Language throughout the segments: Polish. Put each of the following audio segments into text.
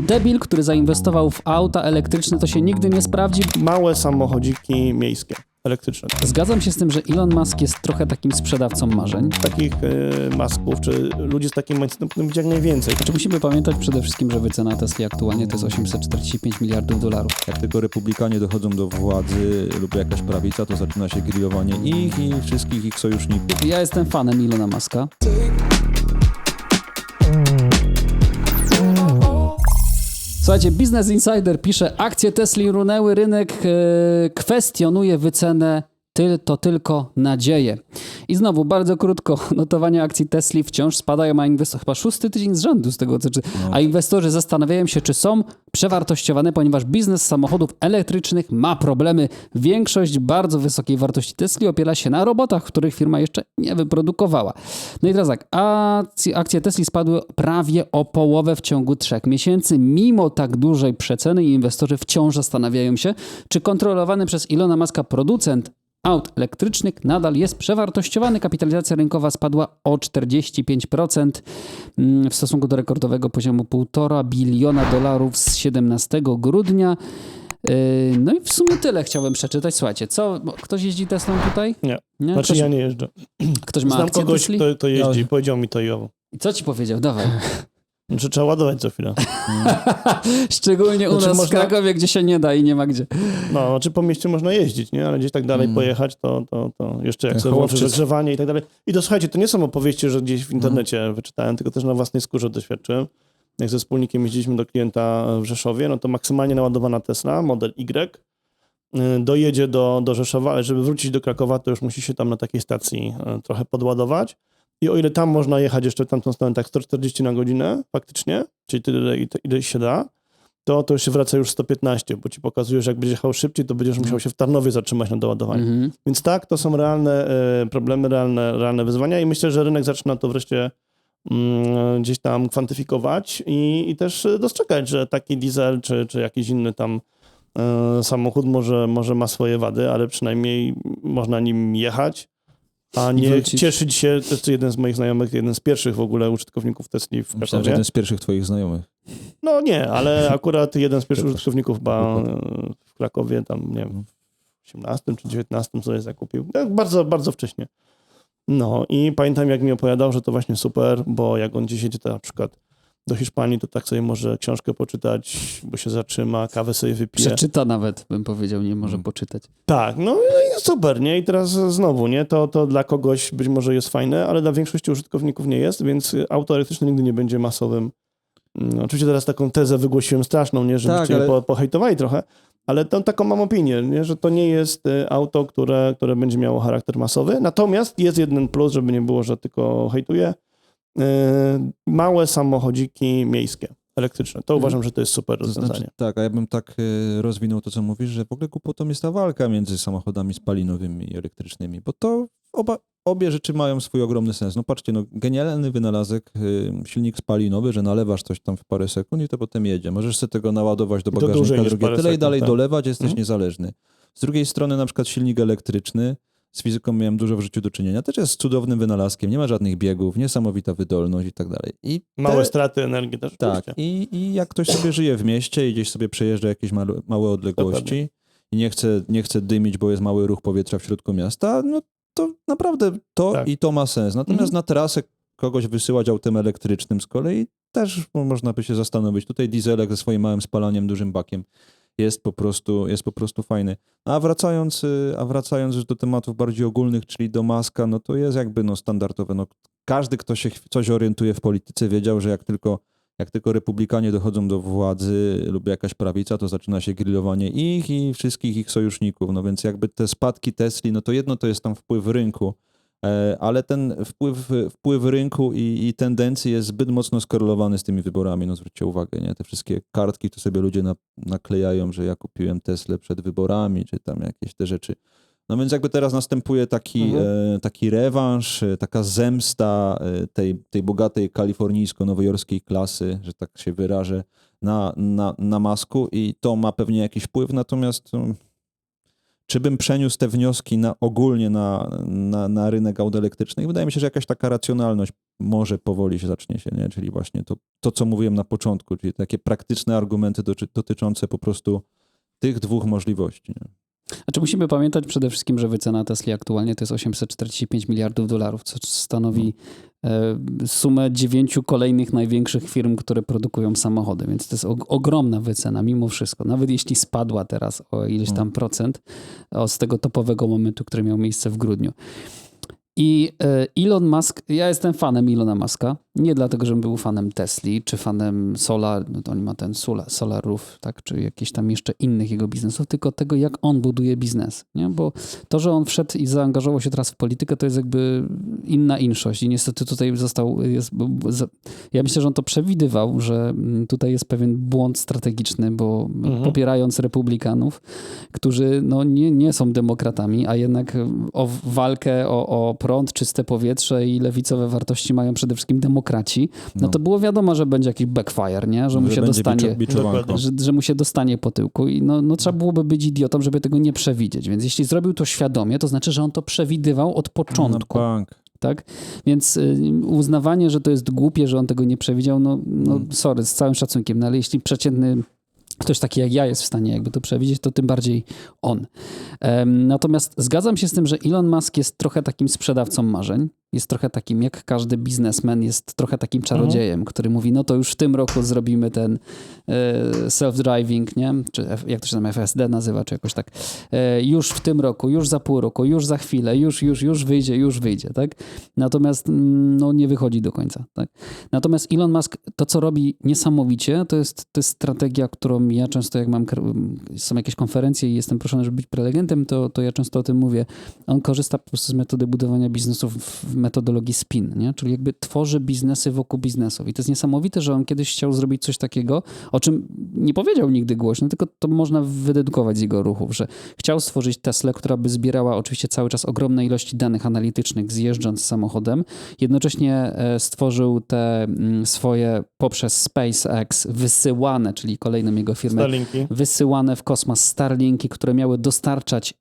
Debil, który zainwestował w auta elektryczne, to się nigdy nie sprawdzi. Małe samochodziki miejskie, elektryczne. Zgadzam się z tym, że Elon Musk jest trochę takim sprzedawcą marzeń. Takich e, masków, czy ludzi z takim mindsetem jak najwięcej. Czy musimy pamiętać przede wszystkim, że wycena Tesla aktualnie to jest 845 miliardów dolarów. Jak tylko republikanie dochodzą do władzy lub jakaś prawica, to zaczyna się grillowanie ich i wszystkich ich sojuszników. Ja jestem fanem Ilona Muska. Słuchajcie, Business Insider pisze, akcje Tesli runęły, rynek e, kwestionuje wycenę, ty, to tylko nadzieje. I znowu, bardzo krótko, notowania akcji Tesli wciąż spadają, a inwestorzy, chyba szósty tydzień z rzędu z tego co czy, a inwestorzy zastanawiają się, czy są przewartościowane, ponieważ biznes samochodów elektrycznych ma problemy. Większość bardzo wysokiej wartości Tesli opiera się na robotach, których firma jeszcze nie wyprodukowała. No i teraz tak, akcje, akcje Tesli spadły prawie o połowę w ciągu trzech miesięcy. Mimo tak dużej przeceny inwestorzy wciąż zastanawiają się, czy kontrolowany przez Ilona Maska producent aut elektrycznych nadal jest przewartościowany. Kapitalizacja rynkowa spadła o 45% mm, w stosunku do rekordowego poziomu 1,5 biliona dolarów z 17 grudnia. Yy, No i w sumie tyle chciałbym przeczytać. Słuchajcie, co? Ktoś jeździ Teslą tutaj? Nie. Nie? Znaczy Ktoś, ja nie jeżdżę. ktoś ma Znam akcję kogoś, Tesli? kto, kto jeździ, Ja- powiedział mi to i owo. I Co ci powiedział? Dawaj. Że trzeba ładować co chwilę. Szczególnie u Znaczy nas w można- Krakowie, gdzie się nie da i nie ma gdzie. No, znaczy po mieście można jeździć, nie? Ale gdzieś tak dalej Mm. pojechać, to, to, to jeszcze jak sobie włączysz zagrzewanie i tak dalej. I to słuchajcie, to nie są opowieści, że gdzieś Mm. w internecie wyczytałem, tylko też na własnej skórze doświadczyłem. Jak ze wspólnikiem jeździliśmy do klienta w Rzeszowie, no to maksymalnie naładowana Tesla, model Y, y, dojedzie do, do Rzeszowa, ale żeby wrócić do Krakowa, to już musi się tam na takiej stacji y, trochę podładować. I o ile tam można jechać jeszcze tamtą stronę tak 140 na godzinę faktycznie, czyli tyle, ile, się da, to, to się wraca już 115, bo ci pokazuje, że jak będziesz jechał szybciej, to będziesz musiał się w Tarnowie zatrzymać na doładowaniu. Mhm. Więc tak, to są realne e, problemy, realne, realne wyzwania i myślę, że rynek zaczyna to wreszcie mm, gdzieś tam kwantyfikować i, i też dostrzegać, że taki diesel czy, czy jakiś inny tam e, samochód może, może ma swoje wady, ale przynajmniej można nim jechać, a nie wrócić. cieszyć się, to jest jeden z moich znajomych, jeden z pierwszych w ogóle użytkowników Tesli w Myślałem, że Krakowie. jeden z pierwszych twoich znajomych. No nie, ale akurat jeden z pierwszych użytkowników chyba w Krakowie, tam nie wiem, w 18 czy 19 sobie zakupił. Tak, bardzo, bardzo wcześnie. No i pamiętam jak mi opowiadał, że to właśnie super, bo jak on jedzie to na przykład do Hiszpanii, to tak sobie może książkę poczytać, bo się zatrzyma, kawę sobie wypije. Przeczyta nawet, bym powiedział, nie może Mm. poczytać. Tak, no i super, nie? I teraz znowu, nie? To, to dla kogoś być może jest fajne, ale dla większości użytkowników nie jest, więc auto elektryczne nigdy nie będzie masowym. Mm, Oczywiście teraz taką tezę wygłosiłem straszną, nie? Żebyście Tak, ale... po, pohejtowali trochę, ale to, taką mam opinię, nie? Że to nie jest y, auto, które, które będzie miało charakter masowy. Natomiast jest jeden plus, żeby nie było, że tylko hejtuję. Y, Małe samochodziki miejskie, elektryczne. To Mhm. uważam, że to jest super To rozwiązanie. znaczy, tak, a ja bym tak y, rozwinął to, co mówisz, że w ogóle głupotą jest ta walka między samochodami spalinowymi i elektrycznymi, bo to oba, obie rzeczy mają swój ogromny sens. No patrzcie, no genialny wynalazek, y, silnik spalinowy, że nalewasz coś tam w parę sekund i to potem jedzie. Możesz sobie tego naładować do I bagażnika drugie tyle i sekund, dalej tak. dolewać, jesteś Mhm. niezależny. Z drugiej strony na przykład silnik elektryczny, z fizyką miałem dużo w życiu do czynienia, też jest cudownym wynalazkiem, nie ma żadnych biegów, niesamowita wydolność i tak dalej. I Małe straty energii też. tak, i, i jak ktoś sobie żyje w mieście i gdzieś sobie przejeżdża jakieś małe, małe odległości Dokładnie. i nie chce, nie chce dymić, bo jest mały ruch powietrza w środku miasta, no to naprawdę to Tak. i to ma sens. Natomiast Mhm. na trasę kogoś wysyłać autem elektrycznym z kolei też można by się zastanowić. Tutaj dieselek ze swoim małym spalaniem, dużym bakiem jest po prostu, jest po prostu fajny. A wracając, y, a wracając już do tematów bardziej ogólnych, czyli do Maska, no to jest jakby no standardowe. No, każdy, kto się coś orientuje w polityce, wiedział, że jak tylko, jak tylko republikanie dochodzą do władzy lub jakaś prawica, to zaczyna się grillowanie ich i wszystkich ich sojuszników. No więc jakby te spadki Tesli, no to jedno to jest tam wpływ rynku, ale ten wpływ, wpływ rynku i, i tendencji jest zbyt mocno skorelowany z tymi wyborami. No zwróćcie uwagę, nie? Te wszystkie kartki, to sobie ludzie na, naklejają, że ja kupiłem Teslę przed wyborami, czy tam jakieś te rzeczy. No więc jakby teraz następuje taki, Mhm. e, taki rewanż, e, taka zemsta e, tej, tej bogatej kalifornijsko-nowojorskiej klasy, że tak się wyrażę, na, na, na masku i to ma pewnie jakiś wpływ, natomiast um, czy bym przeniósł te wnioski na, ogólnie na, na, na rynek aut elektrycznych? Wydaje mi się, że jakaś taka racjonalność może powoli się zacznie się, nie? czyli właśnie to, to, co mówiłem na początku, czyli takie praktyczne argumenty doty, dotyczące po prostu tych dwóch możliwości. Nie? Znaczy musimy pamiętać przede wszystkim, że wycena Tesla aktualnie to jest 845 miliardów dolarów, co stanowi e, sumę dziewięciu kolejnych największych firm, które produkują samochody, więc to jest og- ogromna wycena mimo wszystko. Nawet jeśli spadła teraz o ileś tam procent o, z tego topowego momentu, który miał miejsce w grudniu. I e, Elon Musk, ja jestem fanem Elona Muska, nie dlatego, żebym był fanem Tesli, czy fanem Solar, no to on ma ten Solar, Solar Roof, tak, czy jakichś tam jeszcze innych jego biznesów, tylko tego, jak on buduje biznes, nie? bo to, że on wszedł i zaangażował się teraz w politykę, to jest jakby inna inszość i niestety tutaj został, jest, ja myślę, że on to przewidywał, że mm, tutaj jest pewien błąd strategiczny, bo Mhm. popierając republikanów, którzy no, nie, nie są demokratami, a jednak o walkę o, o prąd, czyste powietrze i lewicowe wartości mają przede wszystkim demokraci, no, No. to było wiadomo, że będzie jakiś backfire, nie? że mu się będzie dostanie że, że mu się dostanie po tyłku i no, no trzeba byłoby być idiotą, żeby tego nie przewidzieć. Więc jeśli zrobił to świadomie, to znaczy, że on to przewidywał od początku, bank. tak? Więc y, uznawanie, że to jest głupie, że on tego nie przewidział, no, no Mm. sorry, z całym szacunkiem, no ale jeśli przeciętny ktoś taki jak ja jest w stanie jakby to przewidzieć, to tym bardziej on. Natomiast zgadzam się z tym, że Elon Musk jest trochę takim sprzedawcą marzeń. Jest trochę takim, jak każdy biznesmen, jest trochę takim czarodziejem, który mówi, no to już w tym roku zrobimy ten e, self-driving, nie? Czy jak to się tam FSD nazywa, czy jakoś tak. E, już w tym roku, już za pół roku, już za chwilę, już, już, już wyjdzie, już wyjdzie, tak? Natomiast mm, no, nie wychodzi do końca, tak? Natomiast Elon Musk, to co robi niesamowicie, to jest, to jest strategia, którą ja często jak mam, są jakieś konferencje i jestem proszony, żeby być prelegentem, to, to ja często o tym mówię. On korzysta po prostu z metody budowania biznesów w metodologii spin, nie? czyli jakby tworzy biznesy wokół biznesów. I to jest niesamowite, że on kiedyś chciał zrobić coś takiego, o czym nie powiedział nigdy głośno, tylko to można wydedukować z jego ruchów, że chciał stworzyć Teslę, która by zbierała oczywiście cały czas ogromne ilości danych analitycznych zjeżdżąc samochodem. Jednocześnie e, stworzył te mm, swoje poprzez SpaceX wysyłane, czyli kolejną jego firmę, Starlinki. wysyłane w kosmos Starlinki, które miały dostarczać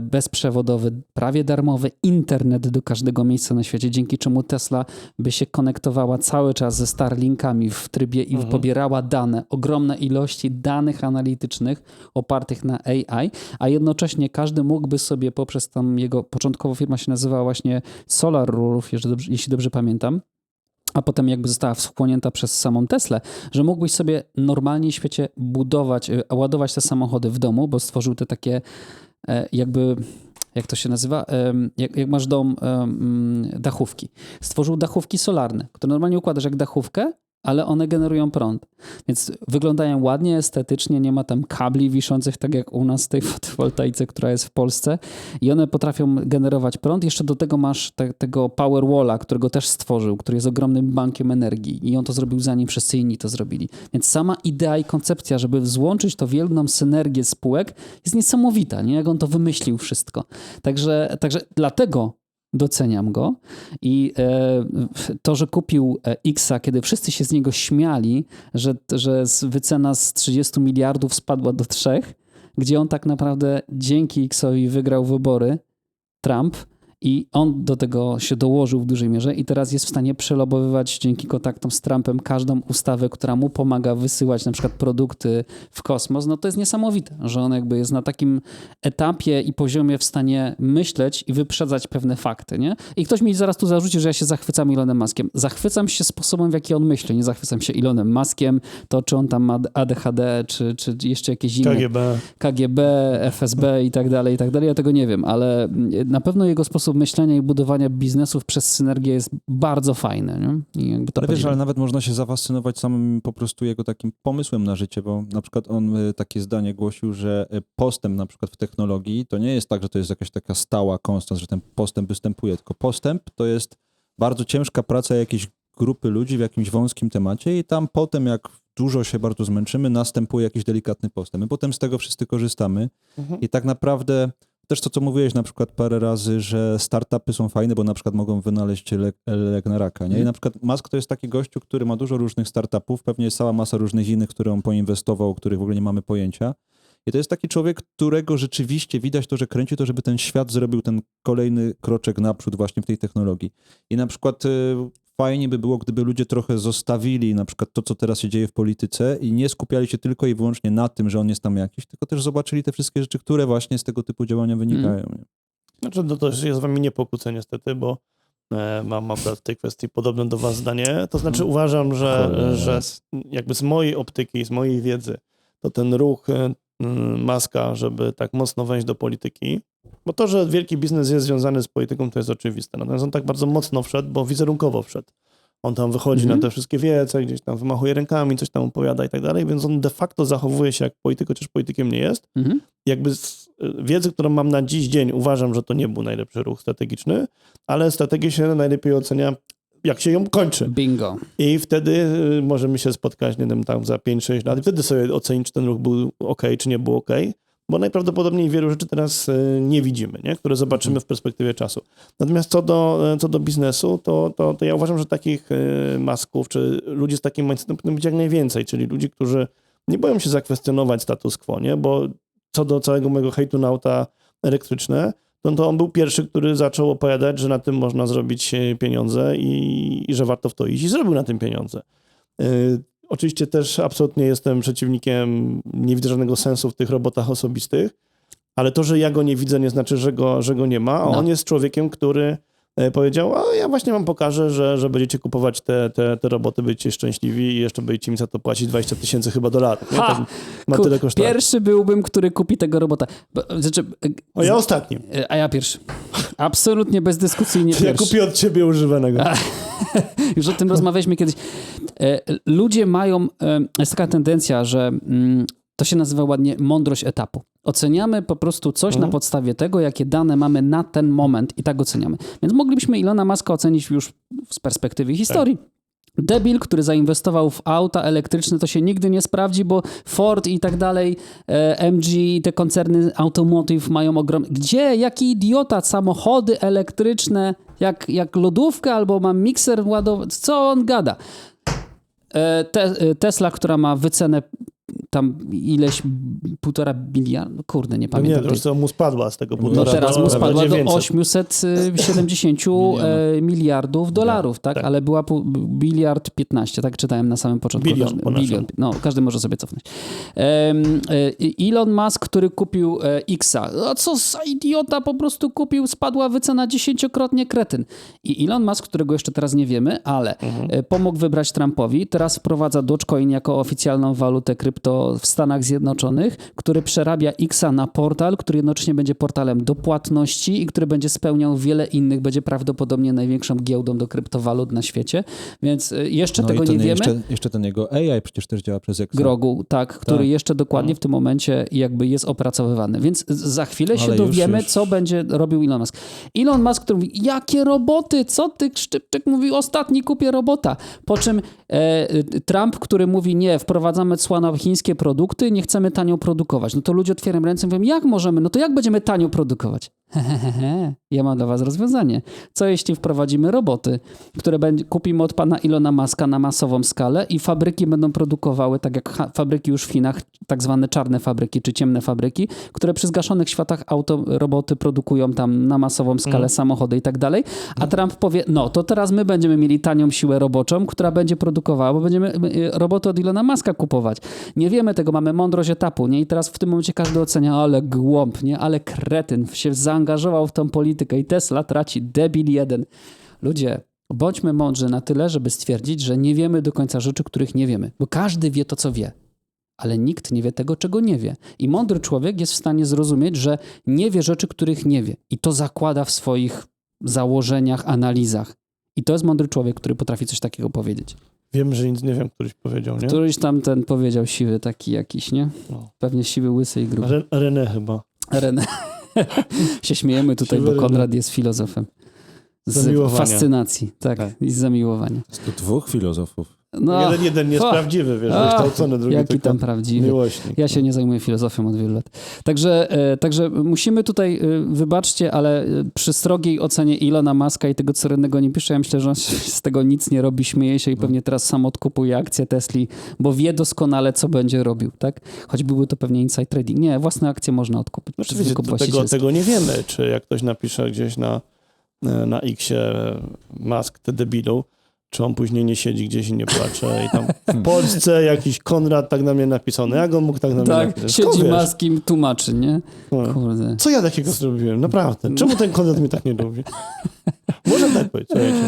bezprzewodowy, prawie darmowy internet do każdego miejsca na świecie, dzięki czemu Tesla by się konektowała cały czas ze Starlinkami w trybie i Mhm. pobierała dane, ogromne ilości danych analitycznych opartych na AI, a jednocześnie każdy mógłby sobie poprzez tam jego, początkowo firma się nazywała właśnie Solar Roof, jeśli dobrze, jeśli dobrze pamiętam, a potem jakby została wchłonięta przez samą Teslę, że mógłbyś sobie normalnie w świecie budować, y, ładować te samochody w domu, bo stworzył te takie e, jakby, jak to się nazywa, Em, jak, jak masz dom em, dachówki. Stworzył dachówki solarne, które normalnie układasz jak dachówkę, ale one generują prąd. Więc wyglądają ładnie, estetycznie, nie ma tam kabli wiszących, tak jak u nas w tej fotowoltaice, która jest w Polsce. I one potrafią generować prąd. Jeszcze do tego masz te, tego Powerwalla, którego też stworzył, który jest ogromnym bankiem energii. I on to zrobił zanim wszyscy inni to zrobili. Więc sama idea i koncepcja, żeby złączyć to w jedną synergię spółek jest niesamowita, nie? Jak on to wymyślił wszystko. Także, także dlatego doceniam go. I e, to, że kupił e, Xa, kiedy wszyscy się z niego śmiali, że, że wycena z 30 miliardów spadła do 3, gdzie on tak naprawdę dzięki Xowi wygrał wybory, Trump, i on do tego się dołożył w dużej mierze i teraz jest w stanie przelobowywać dzięki kontaktom z Trumpem każdą ustawę, która mu pomaga wysyłać na przykład produkty w kosmos. No to jest niesamowite, że on jakby jest na takim etapie i poziomie w stanie myśleć i wyprzedzać pewne fakty, nie? I ktoś mi zaraz tu zarzuci, że ja się zachwycam Elonem Muskiem. Zachwycam się sposobem, w jaki on myśli. Nie zachwycam się Elonem Muskiem, to czy on tam ma ADHD, czy, czy jeszcze jakieś inne KGB. KGB, FSB i tak dalej, i tak dalej. Ja tego nie wiem, ale na pewno jego sposób myślenia i budowania biznesów przez synergię jest bardzo fajny. Nie? I jakby to Ale wiesz, ale nawet można się zafascynować samym po prostu jego takim pomysłem na życie, bo na przykład on y, takie zdanie głosił, że y, postęp na przykład w technologii to nie jest tak, że to jest jakaś taka stała konstans, że ten postęp występuje, tylko postęp to jest bardzo ciężka praca jakiejś grupy ludzi w jakimś wąskim temacie i tam potem jak dużo się bardzo zmęczymy, następuje jakiś delikatny postęp. My potem z tego wszyscy korzystamy Mhm. i tak naprawdę też to, co mówiłeś na przykład parę razy, że startupy są fajne, bo na przykład mogą wynaleźć lek, lek na raka, nie? I na przykład Musk to jest taki gościu, który ma dużo różnych startupów, pewnie jest cała masa różnych innych, które on poinwestował, o których w ogóle nie mamy pojęcia. I to jest taki człowiek, którego rzeczywiście widać to, że kręci to, żeby ten świat zrobił ten kolejny kroczek naprzód właśnie w tej technologii. I na przykład y, fajnie by było, gdyby ludzie trochę zostawili na przykład to, co teraz się dzieje w polityce i nie skupiali się tylko i wyłącznie na tym, że on jest tam jakiś, tylko też zobaczyli te wszystkie rzeczy, które właśnie z tego typu działania wynikają. nie? Znaczy, no to się z wami nie pokłócę niestety, bo e, mam, mam w tej kwestii podobne do was zdanie. To znaczy uważam, że, Cholera. że jakby z mojej optyki, z mojej wiedzy, to ten ruch e, mm, Maska, żeby tak mocno wejść do polityki, bo to, że wielki biznes jest związany z polityką, to jest oczywiste. Natomiast on tak bardzo mocno wszedł, bo wizerunkowo wszedł. On tam wychodzi Mhm. na te wszystkie wiece, gdzieś tam wymachuje rękami, coś tam opowiada i tak dalej, więc on de facto zachowuje się jak polityk, chociaż politykiem nie jest Mhm. jakby z y, wiedzy, którą mam na dziś dzień, uważam, że to nie był najlepszy ruch strategiczny, ale strategię się najlepiej ocenia, jak się ją kończy. Bingo. I wtedy y, możemy się spotkać, nie wiem, tam za 5-6 lat i wtedy sobie ocenić, czy ten ruch był ok, czy nie był ok, bo najprawdopodobniej wielu rzeczy teraz y, nie widzimy, nie? które zobaczymy w perspektywie czasu. Natomiast co do, y, co do biznesu, to, to, to ja uważam, że takich y, masków, czy ludzi z takim mindsetem powinno być jak najwięcej, czyli ludzi, którzy nie boją się zakwestionować status quo, nie? bo co do całego mojego hejtu na auta elektryczne, no to on był pierwszy, który zaczął opowiadać, że na tym można zrobić e, pieniądze i, i że warto w to iść i zrobił na tym pieniądze. Oczywiście też absolutnie jestem przeciwnikiem, nie widzę żadnego sensu w tych robotach osobistych, ale to, że ja go nie widzę, nie znaczy, że go, że go nie ma. A No. on jest człowiekiem, który powiedział, a ja właśnie wam pokażę, że, że będziecie kupować te, te, te roboty, będziecie szczęśliwi i jeszcze będziecie mi za to płacić 20 tysięcy chyba dolarów. Nie? Ha! Tak ma tyle kosztuje. Pierwszy byłbym, który kupi tego robota. Bo, znaczy, O, ja ostatni. e, a ja pierwszy. Absolutnie bezdyskusyjnie Ja pierwszy. kupię od ciebie używanego. Już o tym rozmawialiśmy kiedyś. E, Ludzie mają, e, jest taka tendencja, że mm, to się nazywa ładnie mądrość etapu. Oceniamy po prostu coś Mhm. na podstawie tego, jakie dane mamy na ten moment i tak oceniamy. Więc moglibyśmy Ilona Maska ocenić już z perspektywy historii. Debil, który zainwestował w auta elektryczne, to się nigdy nie sprawdzi, bo Ford i tak dalej, e, MG i te koncerny automotive mają ogromne... Gdzie? Jaki idiota? Samochody elektryczne, jak, jak lodówkę albo ma mikser ładowy. Co on gada? E, Te, e, Tesla, która ma wycenę tam ileś półtora biliarda, kurde, nie No nie, pamiętam. to tej- już co mu spadła z tego no półtora teraz do- mu spadła do 900. 870 e, miliardów dolarów, tak? tak. Ale była biliard 15, tak czytałem na samym początku. Bilion Każdy, bilion. No, każdy może sobie cofnąć. E, Elon Musk, który kupił e, Xa. A co za idiota po prostu kupił, spadła wycena dziesięciokrotnie kretyn. I Elon Musk, którego jeszcze teraz nie wiemy, ale Mhm. pomógł wybrać Trumpowi, teraz wprowadza Dogecoin jako oficjalną walutę krypto w Stanach Zjednoczonych, który przerabia Xa na portal, który jednocześnie będzie portalem do płatności i który będzie spełniał wiele innych, będzie prawdopodobnie największą giełdą do kryptowalut na świecie, więc e, jeszcze No tego ten nie wiemy. Jeszcze, jeszcze ten jego AI przecież też działa przez Excel. Grogu, tak, który Tak. jeszcze dokładnie w tym momencie jakby jest opracowywany. Więc za chwilę się Ale już- dowiemy, już- co będzie robił Elon Musk. Elon Musk, który mówi, jakie roboty, co ty, Szczypczyk mówi, ostatni kupię robota. Po czym e, Trump, który mówi, nie, wprowadzamy cła na chińskie produkty, nie chcemy tanio produkować. No to ludzie otwierają ręce i mówią, jak możemy, no to jak będziemy tanio produkować? Hehehe, ja mam dla was rozwiązanie. Co jeśli wprowadzimy roboty, które kupimy od pana Ilona Maska na masową skalę i fabryki będą produkowały, tak jak fabryki już w Chinach, tak zwane czarne fabryki czy ciemne fabryki, które przy zgaszonych światach auto, roboty produkują tam na masową skalę samochody i tak dalej, a Trump powie, no to teraz my będziemy mieli tanią siłę roboczą, która będzie produkowała, bo będziemy y, roboty od Ilona Maska kupować. Nie wiemy tego, mamy mądrość etapu, nie? I teraz w tym momencie każdy ocenia, ale głąb, nie? Ale kretyn się zaangażował w tą politykę i Tesla traci, debil jeden. Ludzie, bądźmy mądrzy na tyle, żeby stwierdzić, że nie wiemy do końca rzeczy, których nie wiemy, bo każdy wie to, co wie. Ale nikt nie wie tego, czego nie wie. I mądry człowiek jest w stanie zrozumieć, że nie wie rzeczy, których nie wie. I to zakłada w swoich założeniach, analizach. I to jest mądry człowiek, który potrafi coś takiego powiedzieć. Wiem, że nic nie wiem, któryś powiedział, nie? Któryś tam ten powiedział siwy taki jakiś, nie? No. Pewnie siwy, łysy i gruby. Re- René chyba. René. się śmiejemy tutaj, bo. Konrad jest filozofem. Z fascynacji, tak, Tak. i z zamiłowania. Jest tu dwóch filozofów. No, jeden, jeden jest o, prawdziwy, wiesz, a, wykształcony, drugi jaki tam prawdziwy. miłośnik. Ja się nie zajmuję filozofią od wielu lat. Także, e, także musimy tutaj, e, wybaczcie, ale e, przy srogiej ocenie Ilona Maska i tego, co nie pisze, ja myślę, że on z tego nic nie robi, śmieje się i pewnie teraz sam odkupuje akcje Tesli, bo wie doskonale, co będzie robił, tak? Choć byłby to pewnie inside trading. Nie, własne akcje można odkupić. Do tego, tego nie wiemy, czy jak ktoś napisze gdzieś na, na X-ie Mask, te debilu, czy on później nie siedzi gdzieś i nie płacze i tam w Polsce jakiś Konrad tak na mnie napisał. No jak on mógł tak na mnie Tak, napisać? Skąd siedzi wiesz? Maskim, tłumaczy, nie? No. Kurde. Co ja takiego zrobiłem? Naprawdę. Czemu ten Konrad mnie tak nie lubi? Może tak słuchajcie.